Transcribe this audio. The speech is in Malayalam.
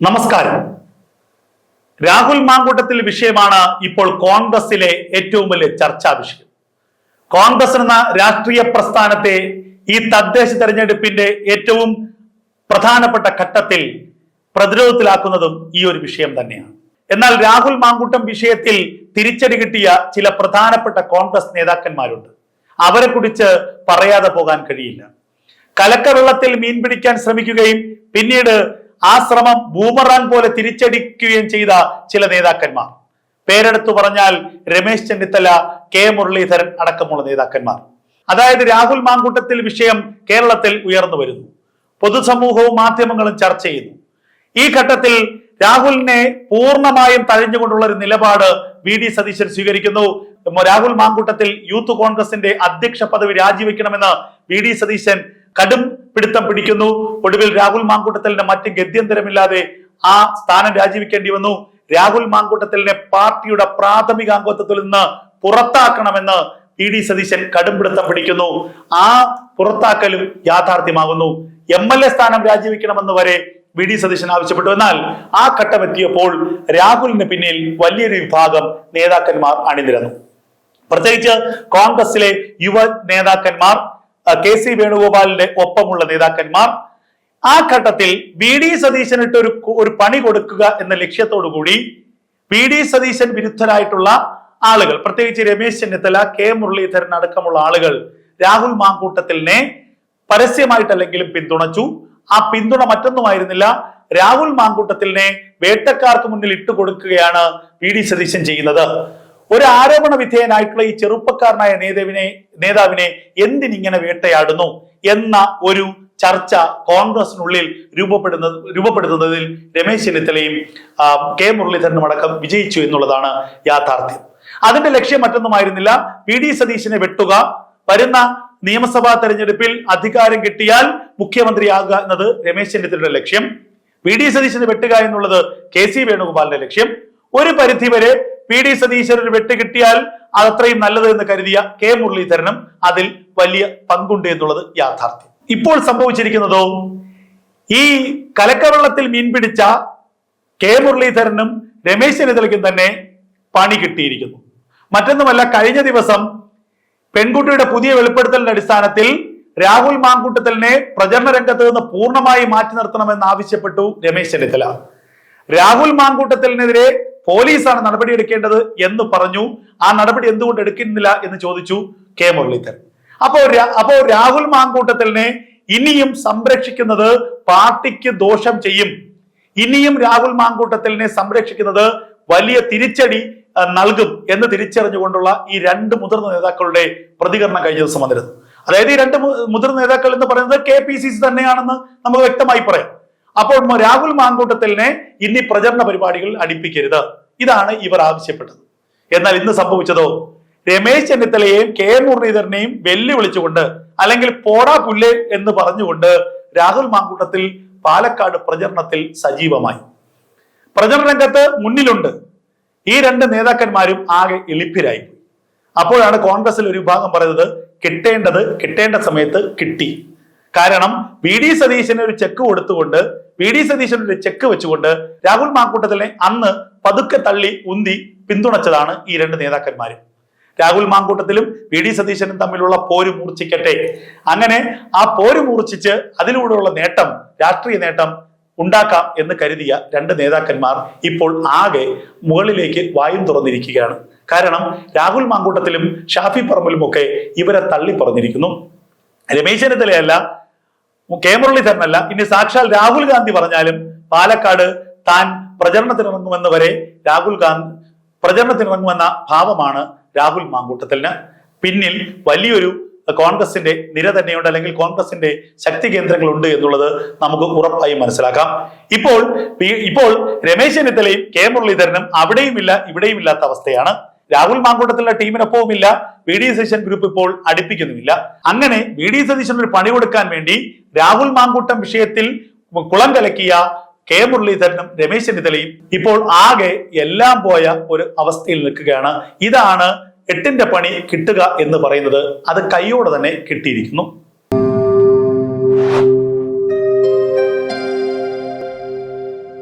നമസ്കാരം. രാഹുൽ മാങ്കൂട്ടത്തിൽ വിഷയമാണ് ഇപ്പോൾ കോൺഗ്രസിലെ ഏറ്റവും വലിയ ചർച്ചാ വിഷയം. കോൺഗ്രസ് എന്ന രാഷ്ട്രീയ പ്രസ്ഥാനത്തെ ഈ തദ്ദേശ തെരഞ്ഞെടുപ്പിന്റെ ഏറ്റവും പ്രധാനപ്പെട്ട ഘട്ടത്തിൽ പ്രതിരോധത്തിലാക്കുന്നതും ഈ ഒരു വിഷയം തന്നെയാണ്. എന്നാൽ രാഹുൽ മാങ്കൂട്ടം വിഷയത്തിൽ തിരിച്ചടി കിട്ടിയ ചില പ്രധാനപ്പെട്ട കോൺഗ്രസ് നേതാക്കന്മാരുണ്ട്. അവരെ കുറിച്ച് പറയാതെ പോകാൻ കഴിയില്ല. കലക്കവെള്ളത്തിൽ മീൻ പിടിക്കാൻ ശ്രമിക്കുകയും പിന്നീട് ആ ശ്രമം ബൂമറാങ് പോലെ തിരിച്ചടിക്കുകയും ചെയ്ത ചില നേതാക്കന്മാർ. പേരെടുത്തു പറഞ്ഞാൽ രമേശ് ചെന്നിത്തല കെ മുരളീധരൻ അടക്കമുള്ള നേതാക്കന്മാർ. അതായത് രാഹുൽ മാങ്കൂട്ടത്തിൽ വിഷയം കേരളത്തിൽ ഉയർന്നു വരുന്നു. പൊതുസമൂഹവും മാധ്യമങ്ങളും ചർച്ച ചെയ്യുന്നു. ഈ ഘട്ടത്തിൽ രാഹുലിനെ പൂർണമായും തഴഞ്ഞുകൊണ്ടുള്ള ഒരു നിലപാട് വി ഡി സതീശൻ സ്വീകരിക്കുന്നു. രാഹുൽ മാങ്കൂട്ടത്തിൽ യൂത്ത് കോൺഗ്രസിന്റെ അധ്യക്ഷ പദവി രാജിവെക്കണമെന്ന് വി ഡി സതീശൻ കടും പിടുത്തം പിടിക്കുന്നു. ഒടുവിൽ രാഹുൽ മാങ്കൂട്ടത്തലിന്റെ മറ്റ് ഗത്യന്തരമില്ലാതെ ആ സ്ഥാനം രാജിവെക്കേണ്ടി വന്നു. രാഹുൽ മാങ്കൂട്ടത്തലിനെ പാർട്ടിയുടെ പ്രാഥമിക അംഗത്വത്തിൽ നിന്ന് പുറത്താക്കണമെന്ന് പി ഡി സതീശൻ കടുംപിടുത്തം പിടിക്കുന്നു. ആ പുറത്താക്കലും യാഥാർത്ഥ്യമാകുന്നു. എം എൽ എ സ്ഥാനം രാജിവെക്കണമെന്ന് വരെ വി ഡി സതീശൻ ആവശ്യപ്പെട്ടു. എന്നാൽ ആ ഘട്ടം എത്തിയപ്പോൾ രാഹുലിന് പിന്നിൽ വലിയൊരു വിഭാഗം നേതാക്കന്മാർ അണിനിരന്നു. പ്രത്യേകിച്ച് കോൺഗ്രസിലെ യുവ നേതാക്കന്മാർ കെ സി വേണുഗോപാലിന്റെ ഒപ്പമുള്ള നേതാക്കന്മാർ ആ ഘട്ടത്തിൽ വി ഡി സതീശനിട്ട് ഒരു ഒരു പണി കൊടുക്കുക എന്ന ലക്ഷ്യത്തോടു കൂടി വി ഡി സതീശൻ വിരുദ്ധരായിട്ടുള്ള ആളുകൾ പ്രത്യേകിച്ച് രമേശ് ചെന്നിത്തല കെ മുരളീധരൻ അടക്കമുള്ള ആളുകൾ രാഹുൽ മാങ്കൂട്ടത്തിലിനെ പരസ്യമായിട്ടല്ലെങ്കിലും പിന്തുണച്ചു. ആ പിന്തുണ മറ്റൊന്നുമായിരുന്നില്ല. രാഹുൽ മാങ്കൂട്ടത്തിലിനെ വേട്ടക്കാർക്ക് മുന്നിൽ ഇട്ടുകൊടുക്കുകയാണ് വി ഡി സതീശൻ ചെയ്യുന്നത്. ഒരു ആരോപണ വിധേയനായിട്ടുള്ള ഈ ചെറുപ്പക്കാരനായ നേതാവിനെ നേതാവിനെ എന്തിനിങ്ങനെ വേട്ടയാടുന്നു എന്ന ഒരു ചർച്ച കോൺഗ്രസിനുള്ളിൽ രൂപപ്പെടുന്നത് രൂപപ്പെടുത്തുന്നതിൽ രമേശ് ചെന്നിത്തലയും കെ മുരളീധരനും അടക്കം വിജയിച്ചു എന്നുള്ളതാണ് യാഥാർത്ഥ്യം. അതിന്റെ ലക്ഷ്യം മറ്റൊന്നുമായിരുന്നില്ല. വി ഡി സതീശനെ വെട്ടുക വരുന്ന നിയമസഭാ തെരഞ്ഞെടുപ്പിൽ അധികാരം കിട്ടിയാൽ മുഖ്യമന്ത്രിയാകുക എന്നത് രമേശ് ചെന്നിത്തലയുടെ ലക്ഷ്യം. വി ഡി സതീശനെ വെട്ടുക എന്നുള്ളത് കെ സി വേണുഗോപാലിന്റെ ലക്ഷ്യം. ഒരു പരിധിവരെ പി ഡി സതീശൻ ഒരു വെട്ട് കിട്ടിയാൽ അത് നല്ലത് എന്ന് കരുതിയ കെ മുരളീധരനും അതിൽ വലിയ പങ്കുണ്ട് എന്നുള്ളത് യാഥാർത്ഥ്യം. ഇപ്പോൾ സംഭവിച്ചിരിക്കുന്നതോ ഈ കലക്കവെള്ളത്തിൽ മീൻ പിടിച്ച കെ മുരളീധരനും രമേശ് ചെന്നിത്തലയ്ക്കും തന്നെ പണി കിട്ടിയിരിക്കുന്നു. മറ്റൊന്നുമല്ല കഴിഞ്ഞ ദിവസം പെൺകുട്ടിയുടെ പുതിയ വെളിപ്പെടുത്തലിന്റെ അടിസ്ഥാനത്തിൽ രാഹുൽ മാങ്കൂട്ടത്തലിനെ പ്രചരണ രംഗത്ത് നിന്ന് പൂർണമായി മാറ്റി നിർത്തണമെന്ന് ആവശ്യപ്പെട്ടു രമേശ് ചെന്നിത്തല രാഹുൽ മാങ്കൂട്ടത്തലിനെതിരെ പോലീസാണ് നടപടി എടുക്കേണ്ടത് എന്ന് പറഞ്ഞു. ആ നടപടി എന്തുകൊണ്ട് എടുക്കുന്നില്ല എന്ന് ചോദിച്ചു കെ മുരളീധരൻ. അപ്പോ അപ്പോ രാഹുൽ മാങ്കൂട്ടത്തിലിനെ ഇനിയും സംരക്ഷിക്കുന്നത് പാർട്ടിക്ക് ദോഷം ചെയ്യും. ഇനിയും രാഹുൽ മാങ്കൂട്ടത്തിലിനെ സംരക്ഷിക്കുന്നത് വലിയ തിരിച്ചടി നൽകും എന്ന് തിരിച്ചറിഞ്ഞുകൊണ്ടുള്ള ഈ രണ്ട് മുതിർന്ന നേതാക്കളുടെ പ്രതികരണം കഴിഞ്ഞ ദിവസം വന്നിരുന്നു. അതായത് ഈ രണ്ട് മുതിർന്ന നേതാക്കൾ എന്ന് പറയുന്നത് കെ പി സി സി തന്നെയാണെന്ന് നമുക്ക് വ്യക്തമായി പറയാം. അപ്പോൾ രാഹുൽ മാങ്കൂട്ടത്തിലിനെ ഇനി പ്രചരണ പരിപാടികൾ അടുപ്പിക്കരുത്. ഇതാണ് ഇവർ ആവശ്യപ്പെട്ടത്. എന്നാൽ ഇന്ന് സംഭവിച്ചതോ? രമേശ് ചെന്നിത്തലയെയും കെ മുരളീധരനെയും വെല്ലുവിളിച്ചുകൊണ്ട് അല്ലെങ്കിൽ പോടാ പുല്ലേ എന്ന് പറഞ്ഞുകൊണ്ട് രാഹുൽ മാങ്കൂട്ടത്തിൽ പാലക്കാട് പ്രചരണത്തിൽ സജീവമായി. പ്രചരണ രംഗത്ത് മുന്നിലുണ്ട്. ഈ രണ്ട് നേതാക്കന്മാരും ആകെ എളിപ്പിരായി അപ്പോഴാണ് കോൺഗ്രസിൽ ഒരു വിഭാഗം പറയുന്നത് കിട്ടേണ്ടത് കിട്ടേണ്ട സമയത്ത് കിട്ടി. കാരണം വി ഡി സതീശന് ഒരു ചെക്ക് കൊടുത്തുകൊണ്ട് വി ഡി സതീശന് ഒരു ചെക്ക് വെച്ചുകൊണ്ട് രാഹുൽ മാങ്കൂട്ടത്തിനെ അന്ന് പതുക്കെ തള്ളി ഉന്തി പിന്തുണച്ചതാണ് ഈ രണ്ട് നേതാക്കന്മാരും. രാഹുൽ മാങ്കൂട്ടത്തിലും വി ഡി സതീശനും തമ്മിലുള്ള പോര് മൂർച്ഛിക്കട്ടെ. അങ്ങനെ ആ പോര് മൂർച്ഛിച്ച് അതിലൂടെയുള്ള നേട്ടം രാഷ്ട്രീയ നേട്ടം ഉണ്ടാക്കാം എന്ന് കരുതിയ രണ്ട് നേതാക്കന്മാർ ഇപ്പോൾ ആകെ മുകളിലേക്ക് വായും തുറന്നിരിക്കുകയാണ്. കാരണം രാഹുൽ മാങ്കൂട്ടത്തിലും ഷാഫി പറമ്പിലുമൊക്കെ ഇവരെ തള്ളി പറഞ്ഞിരിക്കുന്നു രമേശ് ചെന്നിത്തലയല്ല കെ മുരളീധരനല്ല ഇനി സാക്ഷാൽ രാഹുൽ ഗാന്ധി പറഞ്ഞാലും പാലക്കാട് താൻ പ്രചരണത്തിനിറങ്ങുമെന്ന് വരെ രാഹുൽ ഗാന്ധി പ്രചരണത്തിനിറങ്ങുമെന്ന ഭാവമാണ് രാഹുൽ മാങ്കൂട്ടത്തിന് പിന്നിൽ വലിയൊരു കോൺഗ്രസിന്റെ നിര തന്നെയുണ്ട് അല്ലെങ്കിൽ കോൺഗ്രസിന്റെ ശക്തി കേന്ദ്രങ്ങളുണ്ട് എന്നുള്ളത് നമുക്ക് ഉറപ്പായും മനസ്സിലാക്കാം. ഇപ്പോൾ ഇപ്പോൾ രമേശ് ചെന്നിത്തലയും കെ മുരളീധരനും അവിടെയും ഇല്ല ഇവിടെയും ഇല്ലാത്ത അവസ്ഥയാണ്. രാഹുൽ മാങ്കൂട്ടത്തിലുള്ള ടീമിനൊപ്പവും ഇല്ല വി ഡി സതീശൻ ഗ്രൂപ്പ് ഇപ്പോൾ അടുപ്പിക്കുന്നുമില്ല. അങ്ങനെ വി ഡി സതീശൻ ഒരു പണി കൊടുക്കാൻ വേണ്ടി രാഹുൽ മാങ്കൂട്ടം വിഷയത്തിൽ കുളം കലക്കിയ കെ മുരളീധരനും രമേശ് ചെന്നിത്തലയും ഇപ്പോൾ ആകെ എല്ലാം പോയ ഒരു അവസ്ഥയിൽ നിൽക്കുകയാണ്. ഇതാണ് എട്ടിന്റെ പണി കിട്ടുക എന്ന് പറയുന്നത്. അത് കൈയോടെ തന്നെ കിട്ടിയിരിക്കുന്നു.